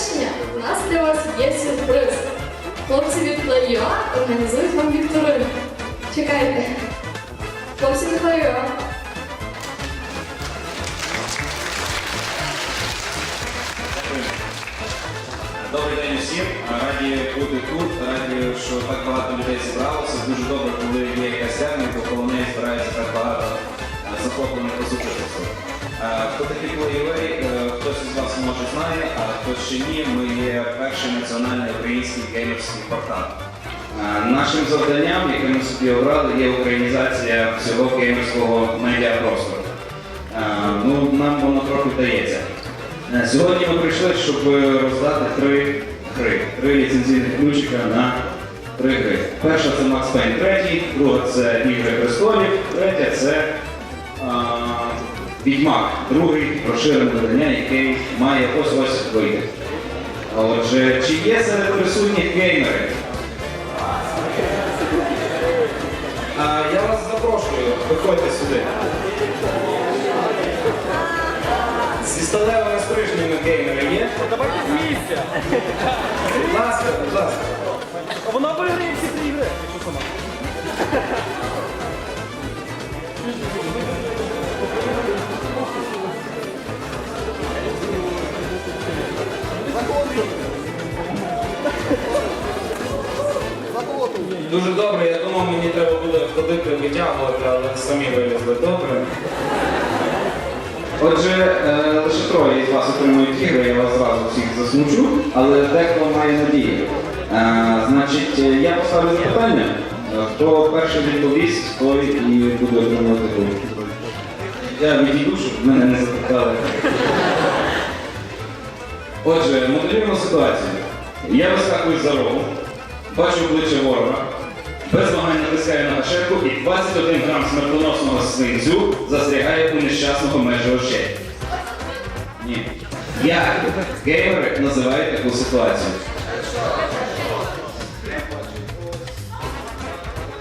завершення у нас для вас є сюрприз. Хлопці від Плайо організують вам вікторину. Чекайте. Хлопці від Плайо. Добрий день усім. Раді бути тут, раді, що так багато людей зібралося. Дуже добре, коли є якась тема, бо коло неї збирається так багато захоплених послухачів. Хто такий плеєвей, хтось із вас може знає, а хтось ще ні, ми є перший національний український геймерський портал. Е, Нашим завданням, яке ми собі обрали, є українізація всього геймерського медіапростору. Е, Ну, нам воно трохи вдається. Е, Сьогодні ми прийшли, щоб роздати три гри, три ліцензійних ключика на три гри. Перша це Max Payne 3, друга це Ігри престолів, третя це Відьмак, другий розширене видання, який має ось ось вийти. Отже, чи є серед присутніх геймери? А, я вас запрошую, виходьте сюди. Зі сталевими стрижнями геймери є? Давайте з місця. Будь ласка, будь ласка. Вона виграє всі ці ігри. Дуже добре, я думав, мені треба буде ходити витягувати, але самі вилізли добре. Отже, е, лише троє із вас отримують ігри, я вас зразу всіх засмучу, але дехто має надію. Е, значить, я поставлю запитання. Хто перший відповість, той і буде отримувати. Я відійду, щоб мене не запитали. Отже, моделюємо ситуацію. Я вискакую за рогу, бачу обличчя ворога, без вагань натискаю на гашетку і 21 грам смертоносного свинцю застрягає у нещасного межі очей. Ні. Як геймери називають таку ситуацію?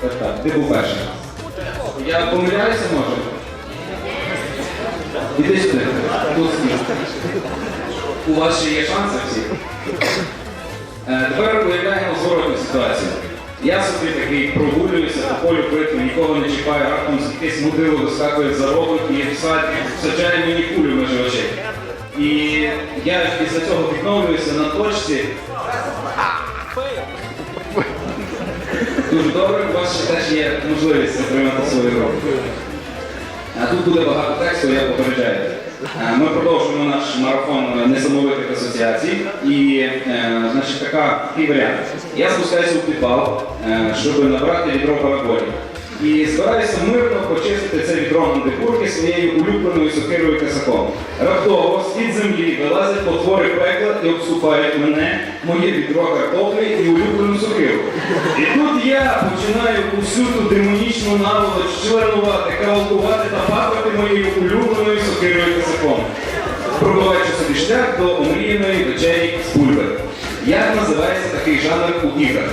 Так, так, ти був перший. Я помиляюся, може? Іди сюди. Тут стій. У вас ще є шанси всі? Е, Тепер уявляємо зворотну ситуацію. Я собі такий прогулююся по полю битви, нікого не чіпаю, раптом якесь мудило вискакує за рогу і всад- всаджає мені кулю між очей. І я після цього відновлююся на точці. Дуже добре, у вас ще теж є можливість отримати свою гру. А тут буде багато тексту, я попереджаю. Е, Ми продовжуємо наш марафон несамовитих асоціацій. І е, значить, така, такий варіант. Я спускаюся у підвал, е, щоб набрати відро параболів. І збираюся мирно почистити це відро антикурки своєю улюбленою сокирою касаком. Раптово з-під землі вилазять потвори пекла і обступають мене, моє відро картоплі і улюблену сокиру. Починаю усю ту демонічну наволоч членувати, кавалкувати та папати моєю улюбленою сокирою касаком, пробиваючи собі шлях до омріяної вечері з пульви. Як називається такий жанр у іграх?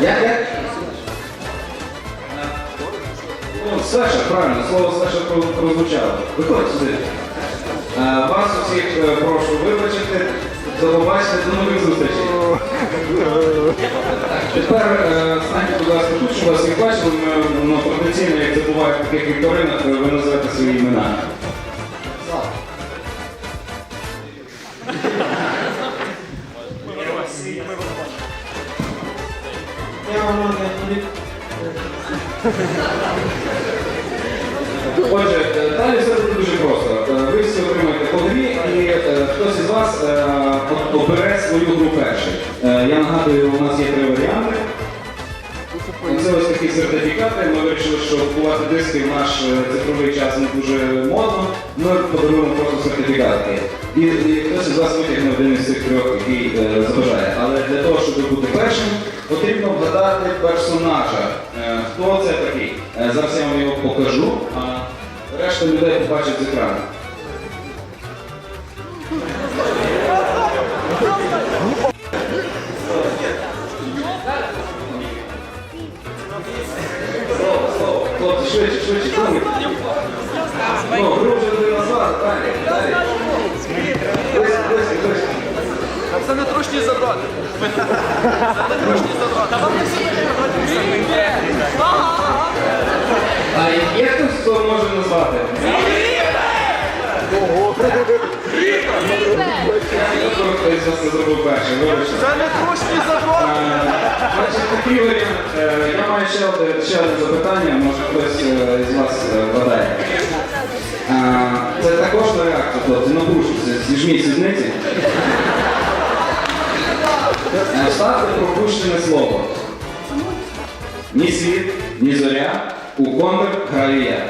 Як як? Ну, Слеша, правильно, слово про- прозвучало. Виходь сюди. Е, Вас усіх е, прошу вибачити. До побачення, до нових зустрічей. Тепер е, станьте, будь ласка, тут, щоб вас всіх бачили. Ми, ну, традиційно, як це буває в таких вікторинах, е, ви називаєте свої імена. Отже, е, далі все по і е, хтось із вас е, обере свою гру перший. Е, Я нагадую, у нас є три варіанти. Це ось такі сертифікати. Ми вирішили, що купувати диски в наш цифровий час не дуже модно. Ми подаруємо просто сертифікати. І, і хтось із вас витягне один із цих трьох, який е, забажає. Але для того, щоб бути першим, потрібно вгадати персонажа. Е, хто це такий? Е, зараз я вам його покажу, а решта людей побачать з екрану. Хлопці, швидше, швидше, куми. Ну, грубо назад, далі, далі. Близько, близько, близько. Це не трошні задрати. Це не трошні задрати. А як хтось, хто може назвати? Ого! Це не трушні варіант. Е, Я маю ще одне, запитання, може хтось е, з вас е, вгадає. Це також на реакцію, хлопці, напружуйся, зіжміть сідниці. Е, Вставте пропущене слово. Ні світ, ні зоря, у контр граю я.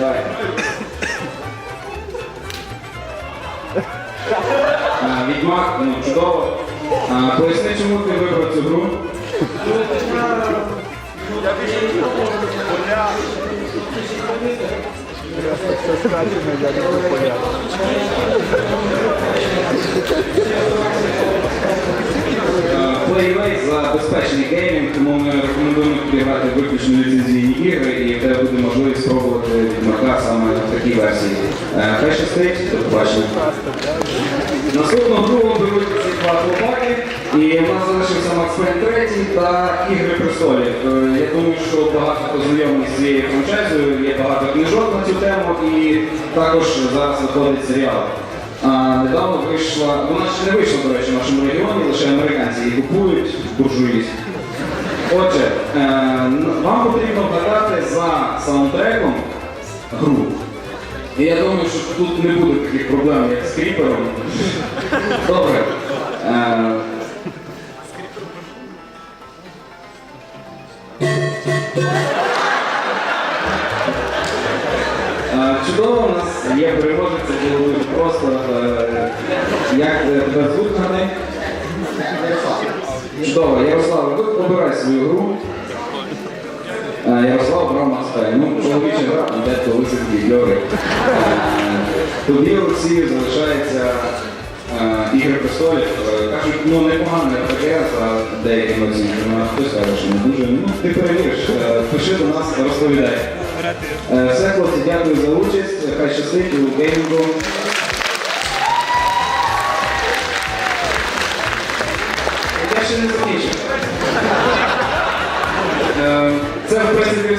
Давай. А, Відьмак, ну чудово. А, поясни, чому ти вибрав цю гру? Playway за безпечний геймінг, тому ми рекомендуємо тобі грати виключно ліцензійні ігри і в тебе буде можливість спробувати відмарка саме в такій версії. Е, Хай щастить, до побачення. Наступну гру беруть ці два хлопаки, і в нас залишився Макс Пейн 3 та Ігри престолів. Е, Я думаю, що багато хто знайомий з цією франчайзою, є багато книжок на цю тему, і також зараз виходить серіал. А, недавно вийшла, вона ще не вийшла, до речі, в нашому регіоні, лише її купують буржуїзм. Отже, е, вам потрібно вгадати за саундтреком гру. І я думаю, що тут не буде таких проблем, як з кріпером. Добре. Е, Е, Чудово, у нас є переможець, це просто. Як тебе? Чудово, Ярослав, ви обирай свою гру. Е, Ярослав обрав Макспей. Ну, чоловіча гра, де то висадки льори. Тобі Олексію залишається е, Ігри престолів. Е, Кажуть, ну непогано РПГ за деякими оцінками, а хтось каже, що не дуже. Ну, ти перевіриш. Пиши до нас, розповідай. Все, хлопці, дякую за участь. Хай щастить у геймінгу.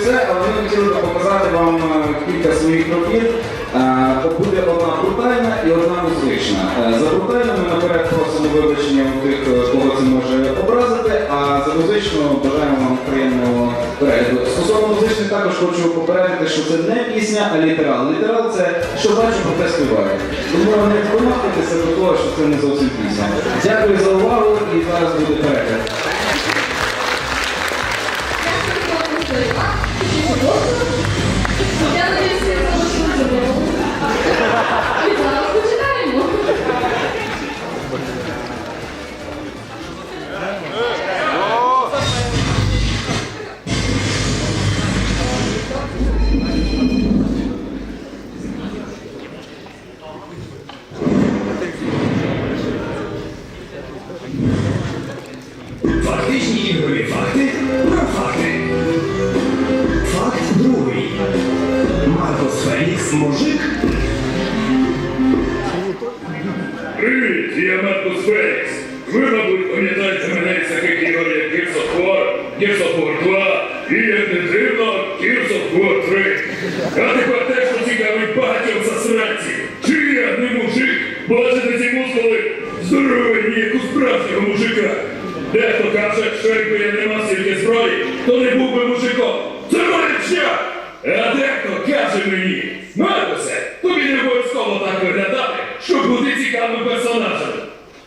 Все, але ми хотіли показати вам е, кілька своїх робіт. Е, Буде одна брутальна і одна музична. Е, За брутальну ми наперед просимо вибачення у тих, кого це може образити, а за музичну бажаємо вам приємного перегляду. Стосовно музичних також хочу попередити, що це не пісня, а літерал. Літерал це що бачу, про те співаю. Тому не помахайтеся до того, що це не зовсім пісня. Дякую за увагу і зараз буде перегляд. Я надіюсь, я залишусь. І зараз починаємо. Привіт, я Маркус Фелікс. Ви, мабуть, пам'ятаєте мене з таких ігор, як Gears of War, Gears of War 2 і, як не дивно, Gears of War 3. А тепер те, що цікавить багатьом засранців. Чи я не мужик? Бачите ці мускули? Здоровенні, як у справжнього мужика. Дехто каже, що якби я не мав стільки зброї, то не був би мужиком. Це маячня! А дехто каже мені, Маркусе, тобі не обов'язково так виглядати, щоб бути персонажами.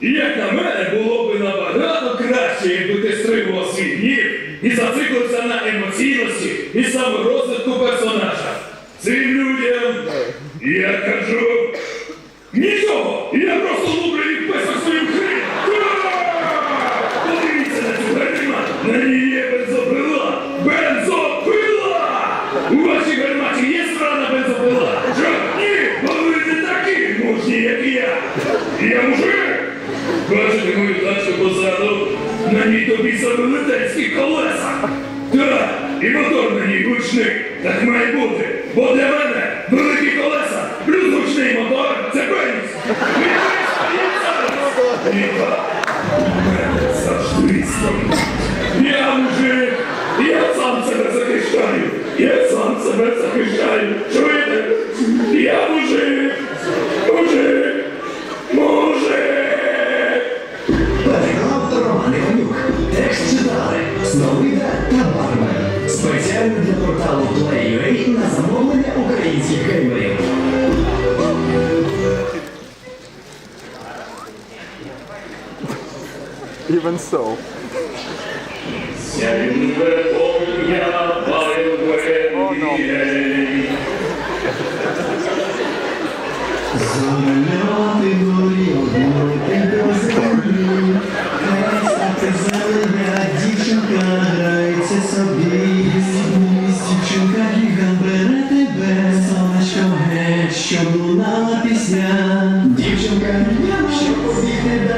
І Як на мене, було б набагато краще, якби ти стримував свій гнів і зациклився на емоційності і саморозвитку персонажа. Цим людям я кажу нічого, я просто лублю вісом велетенські колеса. Так, і мотор на ній гучний. Так має бути. Бо для мене великі колеса, плюс гучний мотор це пеніс. Я мужик, я сам себе захищаю, я сам себе захищаю. even so. Oh no. Дівчинка, що повіти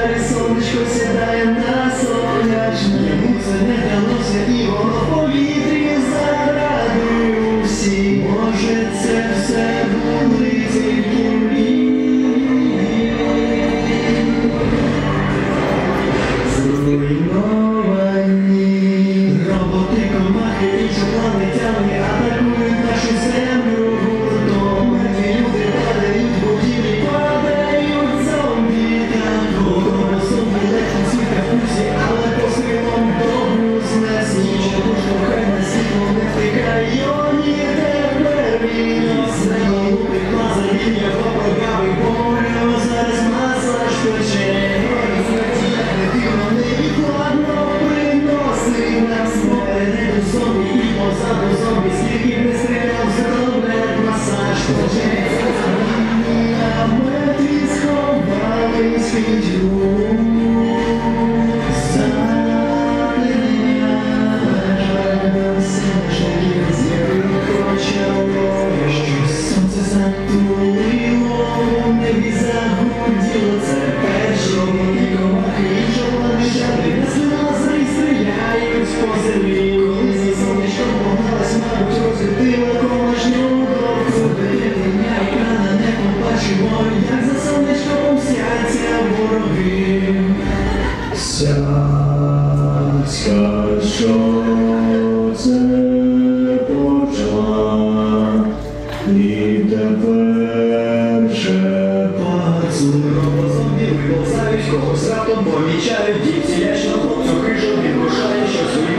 перше пацура Розумні виползають, кого святом помічають, дівці лячно хлопцю хижу підрушає, що